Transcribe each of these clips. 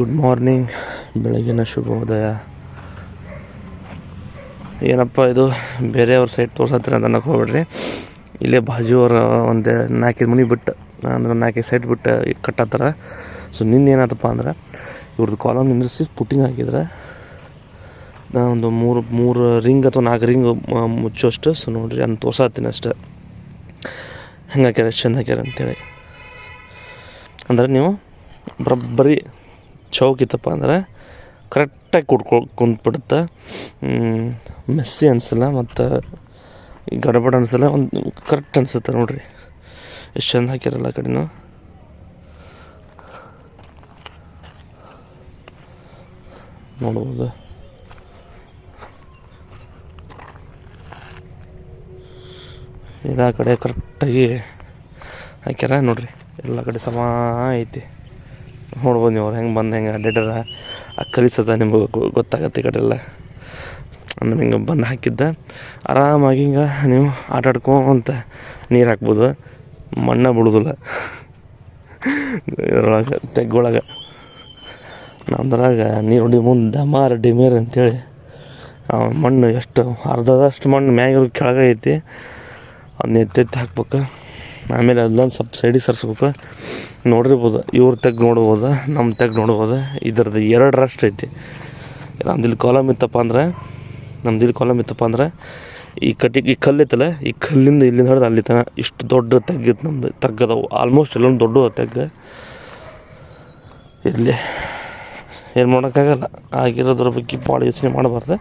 Good morning ಬೆಳಗಿನ ಶುಭೋದಯ. ಏನಪ್ಪ ಇದು? ಬೇರೆಯವ್ರ ಸೈಟ್ ತೋರ್ಸತ್ತೀರ ಅಂತ ಅನ್ನಕ್ಕೆ ಹೋಗ್ಬೇಡ್ರಿ. ಇಲ್ಲೇ ಬಾಜುವರ ಒಂದು ನಾಲ್ಕೈದು ಮನೆ ಬಿಟ್ಟು, ಅಂದ್ರೆ ನಾಲ್ಕೈದು ಸೈಟ್ ಬಿಟ್ಟು ಕಟ್ಟತ್ತಾರ. ಸೊ ನಿನ್ನೆ ಏನಾಯ್ತಪ್ಪ ಅಂದ್ರೆ ಇವ್ರದ್ದು ಕಾಲಮ್ ನಿಂದಿಸಿ ಪುಟ್ಟಿಂಗ್ ಹಾಕಿದ್ರೆ ಒಂದು ಮೂರು ಮೂರು ರಿಂಗ್ ಅಥವಾ ನಾಲ್ಕು ರಿಂಗ್ ಮುಚ್ಚೋಷ್ಟು ಸೊ ನೋಡಿರಿ ಅಂತ ತೋರ್ಸತ್ತೀನಿ ಅಷ್ಟೆ. ಹೆಂಗೆ ಹಾಕ್ಯಾರ, ಎಷ್ಟು ಚೆಂದ ಹಾಕ್ಯಾರ ಅಂತೇಳಿ. ಅಂದ್ರೆ ನೀವು ಬರೋಬ್ಬರಿ ಚೌಕಿತ್ತಪ್ಪ ಅಂದ್ರೆ ಕರೆಕ್ಟಾಗಿ ಕುಡ್ಕೊ ಕುಂತ್ಬಿಡುತ್ತೆ. ಮೆಸ್ಸಿ ಅನಿಸಲ್ಲ ಮತ್ತು ಗಡಬಡ ಅನಿಸಲ್ಲ, ಒಂದು ಕರೆಕ್ಟ್ ಅನಿಸುತ್ತೆ ನೋಡ್ರಿ. ಎಷ್ಟು ಚೆಂದ ಹಾಕಿರಲ್ಲ ಕಡೆನೂ. ನೋಡ್ಬೋದು. ಇದು ಕಡೆ ಕರೆಕ್ಟಾಗಿ ಹಾಕ್ಯಾರ ನೋಡ್ರಿ. ಎಲ್ಲ ಕಡೆ ಸಮ ಐತಿ. ನೋಡ್ಬೋದು ನೀವು ಅವ್ರು ಹೆಂಗೆ ಬಂದು ಹೆಂಗೆ ಅಡ್ಡಾಡ್ಯಾರ. ಆ ಕಲಿಸದ ನಿಮಗೆ ಗೊತ್ತಾಗತ್ತೆ ಈ ಕಡೆಲ್ಲ ಅಂದ್ರೆ ಹಿಂಗೆ ಬಂದು ಹಾಕಿದ್ದ. ಆರಾಮಾಗಿ ಹಿಂಗೆ ನೀವು ಆಟಾಡ್ಕೊಂತ ನೀರು ಹಾಕ್ಬೋದು. ಮಣ್ಣ ಬಿಡೋದಿಲ್ಲ. ಇದ್ರೊಳಗೆ, ತೆಗ್ಗೊಳಗೆ. ನಮ್ದ್ರಾಗ ನೀರು ಡಿ ಮುಂದೆ ಡಮಾರ್ ಡಿಮೇರ್ ಅಂತೇಳಿ. ಮಣ್ಣು ಎಷ್ಟು ಅರ್ಧದಷ್ಟು ಮಣ್ಣು ಮ್ಯಾಗಿರೋ ಕೆಳಗೆ ಐತಿ. ಅದನ್ನ ಎತ್ತೆತ್ತಿ ಹಾಕ್ಬೇಕು. ಆಮೇಲೆ ಅದನ್ನ ಸ್ವಲ್ಪ ಸೈಡಿಗೆ ಸರಿಸ್ಬೇಕು. ನೋಡಿರ್ಬೋದು, ಇವ್ರ ತೆಗ್ ನೋಡ್ಬೋದು ನಮ್ಮ ತೆಗ್ ನೋಡ್ಬೋದು, ಇದ್ರದ್ದು ಎರಡು ರಷ್ಟು ಐತಿ. ನಮ್ದು ಇಲ್ಲಿ ಕಾಲಮ್ ಇತ್ತಪ್ಪ ಅಂದ್ರೆ, ನಮ್ದು ಇಲ್ಲಿ ಕಾಲಮ್ ಇತ್ತಪ್ಪ ಅಂದ್ರೆ, ಈ ಕಟ್ಟಿಗೆ ಈ ಕಲ್ಲು ಐತಲ್ಲ, ಈ ಕಲ್ಲಿಂದ ಇಲ್ಲಿಂದ ಹಿಡ್ದು ಅಲ್ಲಿ ತನಕ ಇಷ್ಟು ದೊಡ್ಡ ತೆಗ್ಗಿತ್ತು ನಮ್ದು ತಗ್ಗದವು ಆಲ್ಮೋಸ್ಟ್ ಎಲ್ಲೊಂದು ದೊಡ್ಡ ತೆಗ್ಗ. ಇಲ್ಲಿ ಏನು ಮಾಡೋಕ್ಕಾಗಲ್ಲ. ಆಗಿರೋದ್ರ ಬಗ್ಗೆ ಭಾಳ ಯೋಚನೆ ಮಾಡಬಾರ್ದು.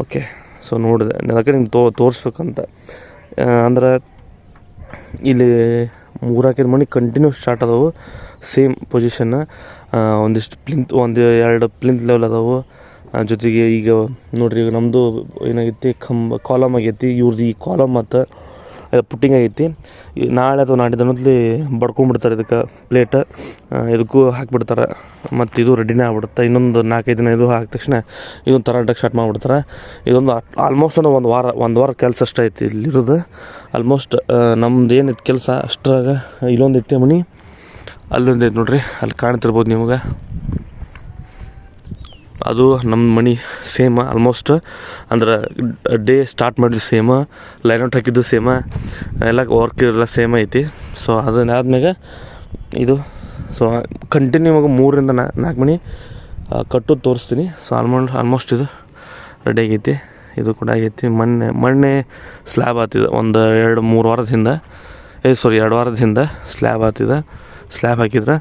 ಓಕೆ ಸೊ ನೋಡಿದೆ. ಅದಕ್ಕೆ ನಿಮ್ಗೆ ತೋ, ತೋರಿಸ್ಬೇಕಂತ. ಅಂದ್ರೆ ಇಲ್ಲಿ ಮೂರಾಕಿದ ಮನೆ ಕಂಟಿನ್ಯೂ ಸ್ಟಾರ್ಟ್ ಅದಾವು ಸೇಮ್ ಪೊಸಿಷನ್ ಒಂದಿಷ್ಟು ಪ್ಲಿಂತ್ ಒಂದು ಎರಡು ಪ್ಲಿಂತ್ ಲೆವೆಲ್ ಅದಾವು ಜೊತೆಗೆ ಈಗ ನೋಡ್ರಿ, ಈಗ ನಮ್ಮದು ಏನಾಗೈತಿ ಕಂಬ ಕಾಲಮ್ ಆಗೈತಿ. ಇವ್ರದ್ದು ಈ ಕಾಲಮ್ ಮತ್ತು ಪುಟ್ಟಿಂಗ್ ಆಗೈತಿ. ನಾಳೆ ಅಥವಾ ನಾಡಿದ ಮೊದಲು ಬಡ್ಕೊಂಡ್ಬಿಡ್ತಾರೆ ಇದಕ್ಕೆ ಪ್ಲೇಟ್. ಇದಕ್ಕೂ ಹಾಕಿಬಿಡ್ತಾರೆ. ಮತ್ತು ಇದು ರೆಡಿನೇ ಆಗ್ಬಿಡುತ್ತೆ. ಇನ್ನೊಂದು ನಾಲ್ಕೈದು ದಿನ ಇದು ಹಾಕಿದ ತಕ್ಷಣ ಇದೊಂದು ತರಾಟಕ್ಕೆ ಸ್ಟಾರ್ಟ್ ಮಾಡಿಬಿಡ್ತಾರೆ. ಇದೊಂದು ಆಲ್ಮೋಸ್ಟ್ ಒಂದು ವಾರ ಒಂದು ವಾರ ಕೆಲಸ ಅಷ್ಟೇ ಐತಿ ಇಲ್ಲಿರೋದು. ಆಲ್ಮೋಸ್ಟ್ ನಮ್ದು ಏನೈತಿ ಕೆಲಸ ಅಷ್ಟ್ರಾಗ, ಇಲ್ಲೊಂದು ಐತೆ ಮನಿ. ಅಲ್ಲೊಂದು ಐತೆ ನೋಡ್ರಿ, ಅಲ್ಲಿ ಕಾಣ್ತಿರ್ಬೋದು ನಿಮಗೆ. ಅದು ನಮ್ಮ ಮನೆ ಸೇಮ್ ಆಲ್ಮೋಸ್ಟ್ ಅಂದ್ರೆ ಡೇ ಸ್ಟಾರ್ಟ್ ಮಾಡಿದ್ದು ಸೇಮ ಲೈನೌಟ್ ಹಾಕಿದ್ದು ಸೇಮ ಎಲ್ಲ ವರ್ಕ್ ಎಲ್ಲ ಸೇಮ್ ಐತಿ. ಸೊ ಅದನ್ನಾದ್ಮೇಲೆ ಇದು ಸೊ ಕಂಟಿನ್ಯೂ ಆಗಿ ಮೂರರಿಂದ ನಾಲ್ಕು ಮಣಿ ಕಟ್ಟು ತೋರಿಸ್ತೀನಿ. ಸೊ ಆಲ್ಮೋಸ್ಟ್ ಆಲ್ಮೋಸ್ಟ್ ಇದು ರೆಡಿ ಆಗೈತಿ. ಇದು ಕೂಡ ಆಗೈತಿ. ಮೊನ್ನೆ ಮೊನ್ನೆ ಸ್ಲ್ಯಾಬ್ ಆತಿದೆ. ಒಂದು ಎರಡು, ಮೂರು ವಾರದ ಹಿಂದೆ, ಏ ಸಾರಿ ಎರಡು ವಾರದ ಹಿಂದೆ ಸ್ಲ್ಯಾಬ್ ಆತಿದೆ. ಸ್ಲ್ಯಾಬ್ ಹಾಕಿದ್ರೆ.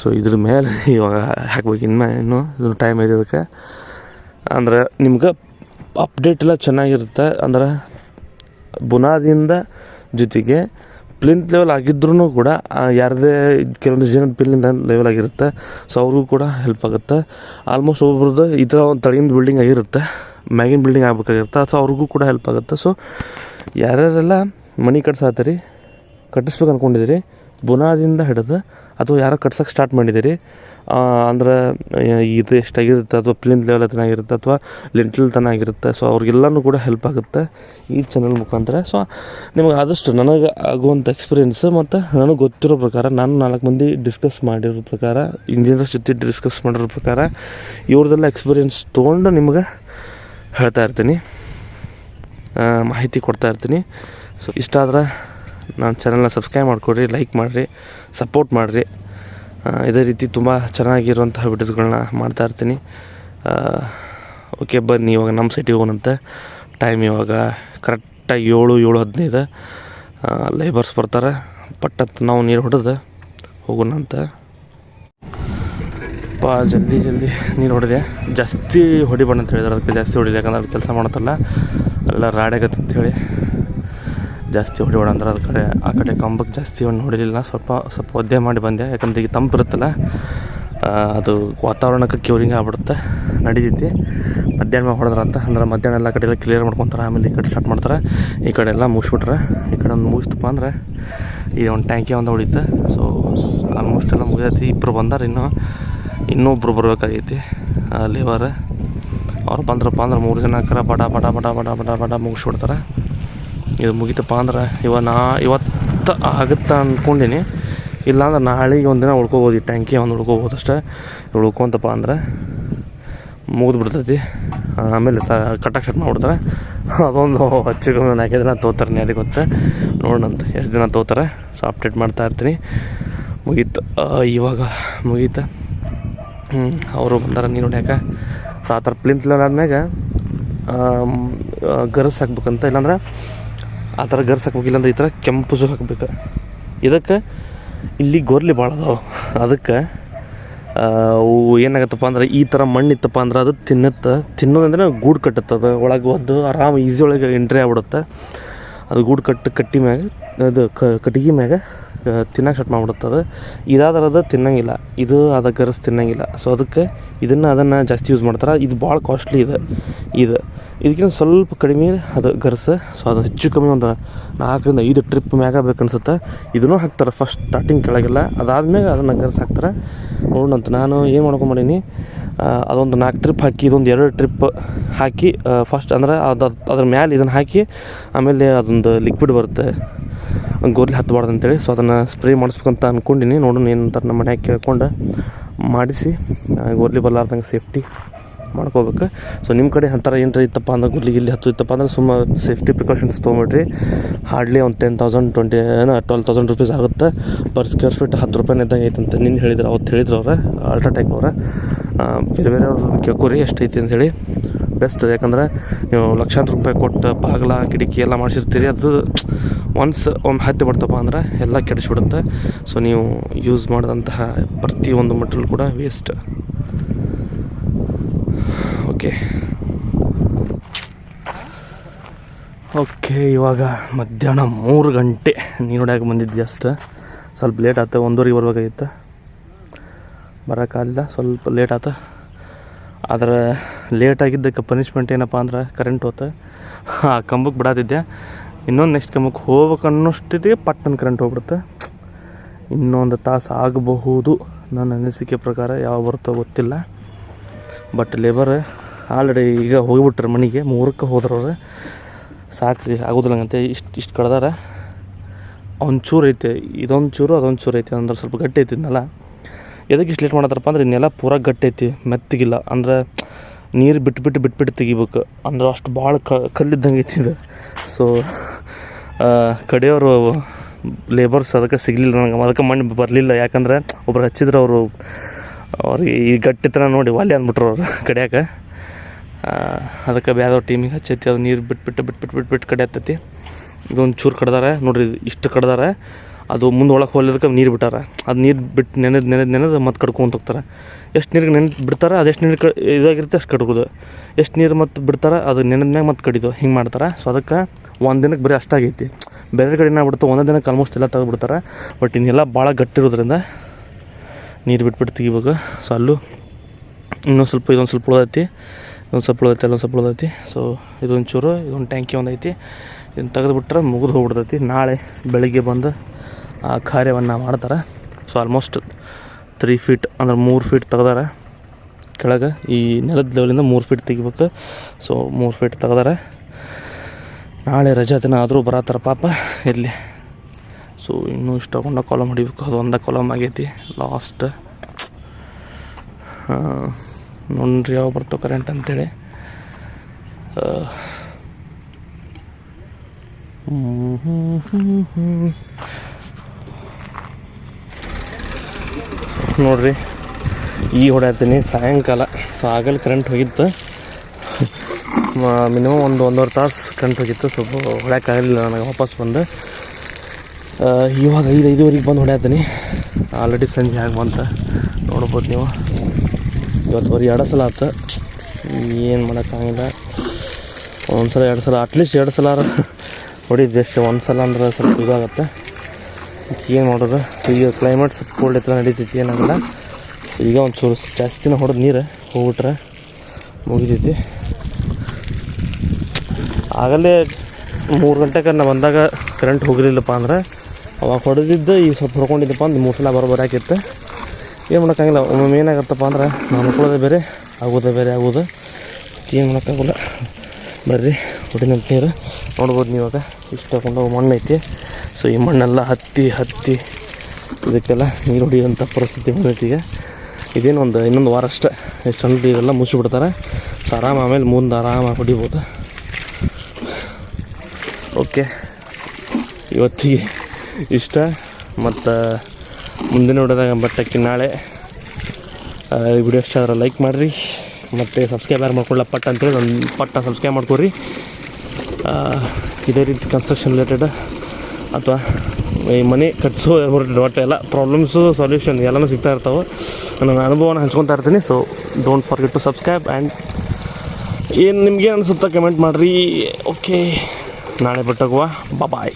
ಸೊ ಇದ್ರ ಮೇಲೆ ಇವಾಗ ಹಾಕ್ಬೇಕು. ಇನ್ನು ಇನ್ನು ಇದು ಟೈಮ್ ಇದೆ ಅದಕ್ಕೆ. ಅಂದ್ರೆ ನಿಮ್ಗೆ ಅಪ್ಡೇಟ್ ಎಲ್ಲ ಚೆನ್ನಾಗಿರುತ್ತೆ. ಅಂದ್ರೆ ಬುನಾದಿಯಿಂದ ಜೊತೆಗೆ ಪ್ಲಿಂತ್ ಲೆವೆಲ್ ಆಗಿದ್ರೂ ಕೂಡ ಯಾರದೇ ಕೆಲವೊಂದು ಜನ ಪ್ಲಿಂತ್ ಲೆವೆಲ್ ಆಗಿರುತ್ತೆ. ಸೊ ಅವ್ರಿಗೂ ಕೂಡ ಹೆಲ್ಪ್ ಆಗುತ್ತೆ. ಆಲ್ಮೋಸ್ಟ್ ಒಬ್ಬರದ್ದು ಈ ಥರ ಒಂದು ತಳಗಿನ ಬಿಲ್ಡಿಂಗ್ ಆಗಿರುತ್ತೆ. ಮ್ಯಾಗಿನ ಬಿಲ್ಡಿಂಗ್ ಆಗಬೇಕಾಗಿರುತ್ತೆ. ಸೊ ಅವ್ರಿಗೂ ಕೂಡ ಹೆಲ್ಪ್ ಆಗುತ್ತೆ. ಸೊ ಯಾರ್ಯಾರೆಲ್ಲ ಮನೆ ಕಟ್ಸಾತೀರಿ, ಕಟ್ಟಿಸ್ಬೇಕು ಅಂದ್ಕೊಂಡಿದ್ದೀರಿ ಬುನಾದಿಂದ ಹಿಡಿದು ಅಥವಾ ಯಾರೋ ಕಟ್ಸೋಕ್ಕೆ ಸ್ಟಾರ್ಟ್ ಮಾಡಿದ್ದೀರಿ ಅಂದ್ರೆ ಇದು ಎಷ್ಟಾಗಿರುತ್ತೆ ಅಥವಾ ಪ್ಲಿಂತ್ ಲೆವೆಲ್ ಆಗಿರುತ್ತೆ ಅಥವಾ ಲಿಂಟ್ಲ್ ತನಕ ಆಗಿರುತ್ತೆ. ಸೊ ಅವ್ರಿಗೆಲ್ಲನೂ ಕೂಡ ಹೆಲ್ಪ್ ಆಗುತ್ತೆ ಈ ಚಾನಲ್ ಮುಖಾಂತರ. ಸೊ ನಿಮಗೆ ಆದಷ್ಟು ನನಗೆ ಆಗುವಂಥ ಎಕ್ಸ್ಪೀರಿಯೆನ್ಸ್ ಮತ್ತು ನನಗೆ ಗೊತ್ತಿರೋ ಪ್ರಕಾರ, ನಾನು ನಾಲ್ಕು ಮಂದಿ ಡಿಸ್ಕಸ್ ಮಾಡಿರೋ ಪ್ರಕಾರ ಇಂಜಿನಿಯರ್ಸ್ ಜೊತೆ ಡಿಸ್ಕಸ್ ಮಾಡಿರೋ ಪ್ರಕಾರ, ಇವ್ರದ್ದೆಲ್ಲ ಎಕ್ಸ್ಪೀರಿಯೆನ್ಸ್ ತೊಗೊಂಡು ನಿಮ್ಗೆ ಹೇಳ್ತಾ ಇರ್ತೀನಿ. ಮಾಹಿತಿ ಕೊಡ್ತಾ ಇರ್ತೀನಿ. ಸೊ ಇಷ್ಟ ಆದ್ರೆ ನನ್ನ ಚಾನಲ್ನ ಸಬ್ಸ್ಕ್ರೈಬ್ ಮಾಡಿಕೊಡ್ರಿ ಲೈಕ್ ಮಾಡಿರಿ ಸಪೋರ್ಟ್ ಮಾಡಿರಿ. ಇದೇ ರೀತಿ ತುಂಬ ಚೆನ್ನಾಗಿರುವಂತಹ ವಿಡಿಯೋಸ್ಗಳನ್ನ ಮಾಡ್ತಾಯಿರ್ತೀನಿ ಓಕೆ ಬನ್ನಿ, ಇವಾಗ ನಮ್ಮ ಸೈಟಿಗೆ ಹೋಗೋಣಂತೆ. ಟೈಮ್ ಇವಾಗ ಕರೆಕ್ಟಾಗಿ ಏಳು ಏಳು ಹದಿನೈದು. ಲೈಬರ್ಸ್ ಬರ್ತಾರೆ. ಪಟ್ಟತ್ ನಾವು ನೀರು ಹೊಡೆದು ಹೋಗೋಣಂತ. ಪಾ, ಜಲ್ದಿ ಜಲ್ದಿ ನೀರು ಹೊಡೆದೆ. ಜಾಸ್ತಿ ಹೊಡಿಬೇಡ ಅಂತ ಹೇಳಿದ್ರೆ, ಅದಕ್ಕೆ ಜಾಸ್ತಿ ಹೊಡಿಲಿ, ಯಾಕಂದ್ರೆ ಅದು ಕೆಲಸ ಮಾಡುತ್ತಲ್ಲ ಎಲ್ಲ ಅಂತ ಅಂತೇಳಿ ಜಾಸ್ತಿ ಹೊಡಿಬೇಡ ಅಂದ್ರೆ ಅದ್ರ ಕಡೆ, ಆ ಕಡೆ ಕಂಬಕ್ಕೆ ಜಾಸ್ತಿ ಒಂದು ಹೊಡಿಲಿಲ್ಲ. ಸ್ವಲ್ಪ ಸ್ವಲ್ಪ ಒದ್ದೆ ಮಾಡಿ ಬಂದೆ. ಯಾಕಂದ್ರೆ ಈಗ ತಂಪು ಇರುತ್ತಲ್ಲ ಅದು ವಾತಾವರಣಕ್ಕೆ ಕ್ಯೂರಿಂಗ್ ಆಗ್ಬಿಡುತ್ತೆ, ನಡೀತೈತಿ. ಮಧ್ಯಾಹ್ನ ಹೊಡೆದ್ರೆ ಅಂತ ಅಂದ್ರೆ ಮಧ್ಯಾಹ್ನ ಎಲ್ಲ ಕಡೆ ಎಲ್ಲ ಕ್ಲಿಯರ್ ಮಾಡ್ಕೊತಾರೆ. ಆಮೇಲೆ ಈ ಕಡೆ ಸ್ಟಾರ್ಟ್ ಮಾಡ್ತಾರೆ. ಈ ಕಡೆ ಎಲ್ಲ ಮುಗಿಸ್ಬಿಟ್ರೆ, ಈ ಕಡೆ ಒಂದು ಮುಗಿಸ್ತಪ್ಪ ಅಂದ್ರೆ ಈ ಒಂದು ಟ್ಯಾಂಕಿ ಒಂದು ಹೊಡಿತು. ಸೊ ಆಲ್ಮೋಸ್ಟ್ ಎಲ್ಲ ಮುಗಿದೈತಿ. ಇಬ್ಬರು ಬಂದಾರ ಇನ್ನೂ, ಇನ್ನೊಬ್ರು ಬರಬೇಕಾಗೈತಿ. ಲೇಬರ್ ಅವ್ರು ಬಂದ್ರಪ್ಪ ಅಂದ್ರೆ ಮೂರು ಜನ ಕರ ಬಡ ಬಡ ಬಡ ಬಡ ಬಡ ಬಡ ಮುಗಿಸ್ಬಿಡ್ತಾರೆ. ಇದು ಮುಗಿತಪ್ಪ ಅಂದ್ರೆ ಇವ ನಾ ಇವತ್ತು ಆಗುತ್ತೆ ಅಂದ್ಕೊಂಡೀನಿ ಇಲ್ಲಾಂದ್ರೆ ನಾಳೆಗೆ ಒಂದಿನ ಉಳ್ಕೊಬೋದು, ಈ ಟ್ಯಾಂಕಿ ಒಂದು ಉಳ್ಕೋಬೋದು ಅಷ್ಟೇ. ಉಳ್ಕೊಂತಪ್ಪ ಅಂದ್ರೆ ಮುಗಿದು ಬಿಡ್ತೈತಿ ಆಮೇಲೆ ತ ಕಟ್ಟಕ್ಕೆ ಸ್ಟಾರ್ಟ್ ಮಾಡ್ಬಿಡ್ತಾರೆ. ಅದೊಂದು ಹೆಚ್ಚು ಕಮ್ಮಿ ಒಂದು ದಿನ ತೋತಾರೆ ಅದಕ್ಕೆ ಗೊತ್ತೆ. ನೋಡೋಣಂತ ಎಷ್ಟು ದಿನ ತೋತಾರೆ, ಸೊ ಅಪ್ಡೇಟ್ ಮಾಡ್ತಾ ಇರ್ತೀನಿ. ಮುಗೀತು ಇವಾಗ ಮುಗೀತ. ಅವರು ಬಂದಾರ ನೀನು ಹೊಡ್ಯಾಕ ಸೊ ಆ ಥರ ಪ್ಲಿಂತ್ಲನ್ ಆದ್ಮ್ಯಾಗ ಗರಸ್ ಹಾಕ್ಬೇಕಂತ. ಇಲ್ಲಾಂದ್ರೆ ಆ ಥರ ಗರ್ಸ್ ಹಾಕ್ಬೇಕಿಲ್ಲ ಅಂದ್ರೆ ಈ ಥರ ಕೆಂಪು ಸು ಹಾಕ್ಬೇಕು. ಇದಕ್ಕೆ ಇಲ್ಲಿ ಗೊರ್ಲಿ ಭಾಳ ಅದಾವೆ. ಅದಕ್ಕೆ ಅವು ಏನಾಗತ್ತಪ್ಪ ಅಂದ್ರೆ ಈ ಥರ ಮಣ್ಣು ಇತ್ತಪ್ಪ ಅಂದ್ರೆ ಅದು ತಿನ್ನತ್ತೆ. ತಿನ್ನೋದಂದ್ರೆ ಗೂಡು ಕಟ್ಟತ್ತೆ ಅದು. ಒಳಗೆ ಒಂದು ಆರಾಮ ಈಸಿ ಒಳಗೆ ಎಂಟ್ರಿ ಆಗ್ಬಿಡುತ್ತೆ. ಅದು ಗೂಡು ಕಟ್ಟು ಕಟ್ಟಿ ಮ್ಯಾಗ, ಅದು ಕಟ್ಟಿಗೆ ಮ್ಯಾಗ ತಿನ್ನಕ್ಕೆ ಸ್ಟಾರ್ಟ್ ಅದು ಇದಾದ್ರೆ ಅದು ತಿನ್ನಂಗಿಲ್ಲ. ಇದು ಅದ ಗರಸ್ ತಿನ್ನಂಗಿಲ್ಲ. ಸೊ ಅದಕ್ಕೆ ಇದನ್ನು, ಅದನ್ನು ಜಾಸ್ತಿ ಯೂಸ್ ಮಾಡ್ತಾರೆ. ಇದು ಭಾಳ ಕಾಸ್ಟ್ಲಿ ಇದೆ. ಇದು. ಇದಕ್ಕಿಂತ ಸ್ವಲ್ಪ ಕಡಿಮೆ ಅದು ಗರಸ. ಸೊ ಅದು ಹೆಚ್ಚು ಕಮ್ಮಿ ಒಂದು ನಾಲ್ಕರಿಂದ ಐದು ಟ್ರಿಪ್ ಮ್ಯಾಗ ಬೇಕನ್ಸುತ್ತೆ. ಇದನ್ನೂ ಹಾಕ್ತಾರೆ. ಫಸ್ಟ್ ಸ್ಟಾರ್ಟಿಂಗ್ ಕೆಳಗೆಲ್ಲ. ಅದಾದ್ಮೇಲೆ ಅದನ್ನು ಗರ್ಸ್ ಹಾಕ್ತಾರೆ. ನೋಡೋಣಂತ ನಾನು ಏನು ಮಾಡ್ಕೊಂಬಿಡೀನಿ ಅದೊಂದು ನಾಲ್ಕು ಟ್ರಿಪ್ ಹಾಕಿ, ಇದೊಂದು ಎರಡು ಟ್ರಿಪ್ ಹಾಕಿ ಫಸ್ಟ್ ಅಂದ್ರೆ ಅದು ಅದ್ರ ಮ್ಯಾಲೆ ಇದನ್ನು ಹಾಕಿ, ಆಮೇಲೆ ಅದೊಂದು ಲಿಕ್ವಿಡ್ ಬರುತ್ತೆ. ಗೋರ್ಲಿ ಹತ್ತಬಾರ್ದು ಅಂತೇಳಿ. ಸೊ ಅದನ್ನು ಸ್ಪ್ರೇ ಮಾಡಿಸ್ಬೇಕಂತ ಅಂದ್ಕೊಂಡಿನಿ ನೋಡೋಣ ಏನಂತಾರೆ ನಮ್ಮ ಮನ್ಯಾಗ ಕೇಳ್ಕೊಂಡು ಮಾಡಿಸಿ ಗೋರ್ಲಿ ಬರಲಾರ್ದಂಗೆ ಸೇಫ್ಟಿ ಮಾಡ್ಕೋಬೇಕು. ಸೊ ನಿಮ್ಮ ಕಡೆ ಅಂತಾರೆ ಏನಾರ ಇತ್ತಪ್ಪ ಅಂದ್ರೆ ಗುರ್ಲಿ ಇಲ್ಲಿ ಹತ್ತು ಇತ್ತಪ್ಪ ಅಂದ್ರೆ ಸುಮ್ಮ ಸೇಫ್ಟಿ ಪ್ರಿಕಾಷನ್ಸ್ ತೊಗೊಂಬಿಡ್ರಿ. ಹಾರ್ಡ್ಲಿ ಒಂದು ಟೆನ್ ತೌಸಂಡ್ ಟ್ವೆಂಟಿ ಏನೋ ಟ್ವೆಲ್ ತೌಸಂಡ್ ರುಪೀಸ್ ಆಗುತ್ತೆ. ಪರ್ ಸ್ಕ್ವೇರ್ ಫೀಟ್ ಹತ್ತು ರೂಪಾಯಿ ಇದ್ದಂಗೆ ಅಂತ ನಿನ್ನೆ ಹೇಳಿದ್ರು ಅವತ್ತು ಹೇಳಿದ್ರು ಅವ್ರೆ ಅಲ್ಟ್ರಾಟೆಕ್ ಅವ್ರು. ಬೇರೆ ಬೇರೆ ಅವ್ರದ್ದು ಕೇಳ್ಕೊರಿ ಎಷ್ಟೈತಿ ಅಂತೇಳಿ ಬೆಸ್ಟ್ ಯಾಕಂದ್ರೆ ನೀವು ಲಕ್ಷಾಂತರ ರೂಪಾಯಿ ಕೊಟ್ಟು ಬಾಗಿಲ, ಕಿಟಕಿ ಎಲ್ಲ ಮಾಡಿಸಿರ್ತೀರಿ. ಅದು ಒನ್ಸ್ ಒಮ್ಮೆ ಹತ್ತಿ ಬಿಡ್ತಪ್ಪ ಅಂದ್ರೆ ಎಲ್ಲ ಕೆಡಿಸ್ಬಿಡುತ್ತೆ. ಸೊ ನೀವು ಯೂಸ್ ಮಾಡಿದಂತಹ ಪ್ರತಿಯೊಂದು ಮಟೀರಿಯಲ್ ಕೂಡ ವೇಸ್ಟ್ ಓಕೆ ಓಕೆ ಇವಾಗ ಮಧ್ಯಾಹ್ನ ಮೂರು ಗಂಟೆ. ನೀರು ಹೊಡ್ಯಾಕೆ ಬಂದಿದ್ದು ಜಸ್ಟ್ ಸ್ವಲ್ಪ ಲೇಟ್ ಆಯ್ತು ಒಂದೂವರೆಗೆ ಬರಬೇಕಾಗಿತ್ತು. ಬರೋಕ್ಕಾಗಲಿಲ್ಲ ಸ್ವಲ್ಪ ಲೇಟ್ ಆಯ್ತು ಆದರೆ ಲೇಟ್ ಆಗಿದ್ದಕ್ಕೆ ಪನಿಷ್ಮೆಂಟ್ ಏನಪ್ಪ ಅಂದ್ರೆ ಕರೆಂಟ್ ಹೋತ. ಆ ಕಂಬಕ್ಕೆ ಬಿಡಾತಿದ್ದೆ. ಇನ್ನೊಂದು ನೆಕ್ಸ್ಟ್ ಕಂಬಕ್ಕೆ ಹೋಗ್ಬೇಕು ಪಟ್ಟನ ಕರೆಂಟ್ ಹೋಗ್ಬಿಡುತ್ತೆ. ಇನ್ನೊಂದು ತಾಸು ಆಗಬಹುದು ನನ್ನ ಅನಿಸಿಕೆ ಪ್ರಕಾರ ಯಾವ ಬರುತ್ತೋ ಗೊತ್ತಿಲ್ಲ. ಬಟ್ ಲೇಬರ್ ಆಲ್ರೆಡಿ ಈಗ ಹೋಗಿಬಿಟ್ರೆ ಮನೆಗೆ, ಮೂರಕ್ಕೆ ಹೋದ್ರವ್ರೆ. ಸಾಕ್ರಿ, ಆಗೋದಿಲ್ಲ ಹಂಗಂತೆ ಇಷ್ಟು ಇಷ್ಟು ಕಡ್ದಾರ ಒಂದು ಚೂರು ಐತೆ ಇದೊಂದು ಚೂರು ಅದೊಂದು ಚೂರು ಐತೆ ಅಂದ್ರೆ ಸ್ವಲ್ಪ ಗಟ್ಟಿ ಐತಿ ನೆಲ ಎದಕ್ಕೆ ಇಷ್ಟು ಲೇಟ್ ಮಾಡತ್ತಾರಪ್ಪ ಅಂದ್ರೆ ಇನ್ನೆಲ್ಲ ನೆಲ ಪೂರ ಗಟ್ಟಿ ಐತಿ, ಮೆತ್ತಗಿಲ್ಲ. ಅಂದ್ರೆ ನೀರು ಬಿಟ್ಟು ಬಿಟ್ಟು ಬಿಟ್ಟು ಬಿಟ್ಟು ತೆಗಿಬೇಕು. ಅಂದ್ರೆ ಅಷ್ಟು ಭಾಳ ಕಲ್ಲಿದ್ದಂಗೆ ಇದು. ಸೊ ಕಡೆಯವರು ಲೇಬರ್ಸ್ ಅದಕ್ಕೆ ಸಿಗಲಿಲ್ಲ ನನಗೆ ಅದಕ್ಕೆ ಮಣ್ಣು ಬರಲಿಲ್ಲ. ಯಾಕಂದ್ರೆ ಒಬ್ರು ಹಚ್ಚಿದ್ರು ಅವರು, ಅವ್ರಿಗೆ ಈ ಗಟ್ಟಿತನ ನೋಡಿ ವಾಲಿ ಅಂದ್ಬಿಟ್ರು ಅವರು ಕಡಿಯಾಕೆ. ಅದಕ್ಕೆ ಬೇರೆ ಟೀಮಿಗೆ ಹಚ್ಚೈತಿ. ಅದು ನೀರು ಬಿಟ್ಬಿಟ್ಟು ಬಿಟ್ಬಿಟ್ಟು ಬಿಟ್ಬಿಟ್ಟು ಬಿಟ್ಟು ಬಿಟ್ಟು ಬಿಟ್ಟು ಕಡೆ ಹತ್ತೈತಿ ಇದೊಂದು ಚೂರು ಕಡ್ದಾರೆ. ನೋಡಿರಿ, ಇಷ್ಟು ಕಡ್ದಾರೆ. ಅದು ಮುಂದೆ ಒಳಗೆ ಹೋಲಿದಕ್ಕೆ ನೀರು ಬಿಟ್ಟಾರ. ಅದು ನೀರು ಬಿಟ್ಟು ನೆನೆದು ನೆನೆದು ನೆನೆದು ಮತ್ತೆ ಕಡ್ಕೊಂತ ಹೋಗ್ತಾರೆ. ಎಷ್ಟು ನೀರಿಗೆ ನೆನೆ ಬಿಡ್ತಾರೆ ಅದೆಷ್ಟು ನೀರು ಕ ಇದಾಗಿರುತ್ತೆ ಅಷ್ಟು ಕಡ್ಕೋದು ಎಷ್ಟು ನೀರು ಮತ್ತು ಬಿಡ್ತಾರೆ, ಅದು ನೆನೆದ ಮ್ಯಾಗ ಮತ್ತೆ ಕಡಿದು ಹಿಂಗೆ ಮಾಡ್ತಾರೆ. ಸೊ ಅದಕ್ಕೆ ಒಂದು ದಿನಕ್ಕೆ ಬರೀ ಅಷ್ಟಾಗೈತಿ ಬೇರೆ ಕಡೆ ಬಿಡ್ತು, ಒಂದೇ ದಿನಕ್ಕೆ ಆಲ್ಮೋಸ್ಟ್ ಎಲ್ಲ ತೆಗೆದ್ಬಿಡ್ತಾರೆ ಬಟ್ ಇನ್ನೆಲ್ಲ ಭಾಳ ಗಟ್ಟಿರೋದ್ರಿಂದ ನೀರು ಬಿಟ್ಬಿಟ್ಟು ತೆಗಿಬೇಕು. ಸೊ ಅಲ್ಲೂ ಇನ್ನೊಂದು ಸ್ವಲ್ಪ ಇದೊಂದು ಸ್ವಲ್ಪ ಉಳ್ದೈತಿ. ಇದೊಂದು ಸ್ವಲ್ಪ ಉಳ್ದೈತಿ, ಅಲ್ಲೊಂದು ಸ್ವಲ್ಪ ಉಳ್ದೈತಿ. ಸೊ ಇದೊಂದು ಚೂರು, ಇದೊಂದು ಟ್ಯಾಂಕಿ ಒಂದು ಐತಿ ಇದನ್ನು ತೆಗೆದುಬಿಟ್ರೆ ಮುಗಿದು ಹೋಗ್ಬಿಡ್ತೈತಿ. ನಾಳೆ ಬೆಳಗ್ಗೆ ಬಂದು ಆ ಕಾರ್ಯವನ್ನು ಮಾಡ್ತಾರೆ. ಸೊ ಆಲ್ಮೋಸ್ಟ್ ತ್ರೀ ಫೀಟ್ ಅಂದ್ರೆ ಮೂರು ಫೀಟ್ ತೆಗ್ದಾರೆ. ಕೆಳಗೆ ಈ ನೆಲದ ಲೆವೆಲಿಂದ ಮೂರು ಫೀಟ್ ತೆಗಿಬೇಕು. ಸೊ ಮೂರು ಫೀಟ್ ತೆಗ್ದಾರೆ. ನಾಳೆ ರಜಾ ದಿನ ಆದರೂ ಬರತ್ತಾರ ಪಾಪ ಇರಲಿ ಸೊ ಇನ್ನೂ ಇಷ್ಟ ತಗೊಂಡ ಕಾಲಮ್ ಹೊಡಿಬೇಕು. ಅದು ಒಂದೇ ಕಾಲಮ್ ಆಗೈತಿ. ಲಾಸ್ಟ್ ನೋಡ್ರಿ ಯಾವ ಬರ್ತೋ ಕರೆಂಟ್ ಅಂತೇಳಿ. ಹ್ಞೂ ಹ್ಞೂ ಹ್ಞೂ ಹ್ಮ್, ನೋಡ್ರಿ. ಈ ಹೊಡ್ಯಾತೀನಿ. ಸಾಯಂಕಾಲ. ಸೊ ಆಗಲ್ ಕರೆಂಟ್ ಹೋಗಿತ್ತು. ಮಿನಿಮಮ್ ಒಂದು ಒಂದೂವರೆ ತಾಸು ಕರೆಂಟ್ ಹೋಗಿತ್ತು. ಸ್ವಲ್ಪ ಹೊಡ್ಯಾಕಾಗಲಿಲ್ಲ ನನಗೆ ವಾಪಸ್ ಬಂದು. ಇವಾಗ ಐದು, ಐದುವರೆಗೆ ಬಂದು ಹೊಡ್ಯಾತೀನಿ. ಆಲ್ರೆಡಿ ಸಂಜೆ ಆಗಿ ನೋಡ್ಬೋದು ನೀವು. ಇವತ್ತು ಬರೀ ಎರಡು ಸಲ ಆಯ್ತು ಏನು ಮಾಡೋಕ್ಕಾಗಿಲ್ಲ ಒಂದು ಸಲ ಎರಡು ಸಲ ಅಟ್ಲೀಸ್ಟ್ ಎರಡು ಸಲ ಹೊಡಿದ್ದೆ ಎಷ್ಟು ಒಂದು ಸಲ ಅಂದ್ರೆ ಸ್ವಲ್ಪ ಇದಾಗತ್ತೆ ಏನು ಮಾಡೋದು? ಈಗ ಕ್ಲೈಮೇಟ್ ಸ್ವಲ್ಪ ಕೋಲ್ಡ್ ಐತಲ್ಲ ನಡೀತೈತಿ, ಏನಾಗಲ್ಲ. ಈಗ ಒಂದು ಚೂರು ಜಾಸ್ತಿನ ಹೊಡೆದು ನೀರು ಹೋಗ್ಬಿಟ್ರೆ ಮುಗಿತೈತಿ. ಆಗಲೇ ಮೂರು ಗಂಟೆಗೆ ನಾ ಬಂದಾಗ ಕರೆಂಟ್ ಹೋಗಿರಲಿಲ್ಲಪ್ಪ ಅಂದ್ರೆ, ಅವಾಗ ಹೊಡೆದಿದ್ದು, ಈಗ ಸ್ವಲ್ಪ ಹೊಡ್ಕೊಂಡಿದ್ದಪ್ಪ ಅಂದ್ರೆ ಮೂರು ಸಲ ಬರೋಬ್ಬರಿ ಹಾಕಿತ್ತು ಏನು ಮಾಡೋಕ್ಕಾಗಿಲ್ಲ, ಒಮ್ಮೊಮ್ಮೆ ಏನಾಗತ್ತಪ್ಪ ಅಂದ್ರೆ, ನಾನು ಅನ್ಕೊಳ್ಳೋದೇ ಬೇರೆ, ಆಗೋದೇ ಬೇರೆ ಆಗೋದು. ಏನು ಮಾಡೋಕ್ಕಾಗಲ್ಲ. ಬರ್ರಿ, ಹೊಡಿನಂತ ನೀರು. ನೋಡ್ಬೋದು ನೀವಾಗ. ಇಷ್ಟು ತಗೊಂಡೋಗಿ ಮಣ್ಣು ಐತಿ ಸೊ ಈ ಮಣ್ಣೆಲ್ಲ ಹತ್ತಿ ಹತ್ತಿ, ಇದಕ್ಕೆಲ್ಲ ನೀರು ಹೊಡಿಯುವಂಥ ಪರಿಸ್ಥಿತಿ ಬಂದೈತಿ ಈಗ. ಇದೇನು ಒಂದು ಇನ್ನೊಂದು ವಾರ ಅಷ್ಟೇ. ಎಷ್ಟು ಚಂದ ಇದೆಲ್ಲ ಮುಚ್ಚಿಬಿಡ್ತಾರೆ ಸೊ ಆರಾಮ ಆಮೇಲೆ ಮುಂದೆ ಆರಾಮಾಗಿ ಹೊಡಿಬೋದು. ಓಕೆ. ಇವತ್ತಿಗೆ ಇಷ್ಟ. ಮತ್ತು ಮುಂದಿನ ಹೊಡೆದಾಗ ಬಟ್ಟಕ್ಕೆ ನಾಳೆ. ವಿಡಿಯೋ ಇಷ್ಟ ಆದ್ರೆ ಲೈಕ್ ಮಾಡಿರಿ. ಮತ್ತು ಸಬ್ಸ್ಕ್ರೈಬ್ ಯಾರು ಮಾಡ್ಕೊಳ್ಳ ಪಟ್ ಅಂತೇಳಿ ಒಂದು ಪಟ್ಟ ಸಬ್ಸ್ಕ್ರೈಬ್ ಮಾಡ್ಕೊರಿ ಇದೇ ರೀತಿ ಕನ್ಸ್ಟ್ರಕ್ಷನ್ ರಿಲೇಟೆಡ್ ಅಥವಾ ಈ ಮನೆ ಕಟ್ಸೋ ಒಟ್ಟು ಎಲ್ಲ ಪ್ರಾಬ್ಲಮ್ಸು ಸೊಲ್ಯೂಷನ್ ಎಲ್ಲನೂ ಸಿಗ್ತಾ ಇರ್ತಾವೆ. ನನ್ನ ಅನುಭವನ ಹಂಚ್ಕೊತಾ ಇರ್ತೀನಿ. So don't forget to subscribe and ಏನು ನಿಮಗೆ ಅನಿಸುತ್ತೆ ಕಮೆಂಟ್ ಮಾಡಿರಿ. ಓಕೆ ನಾಳೆ ಬಿಟ್ಟೋಗುವ ಬಾಯ್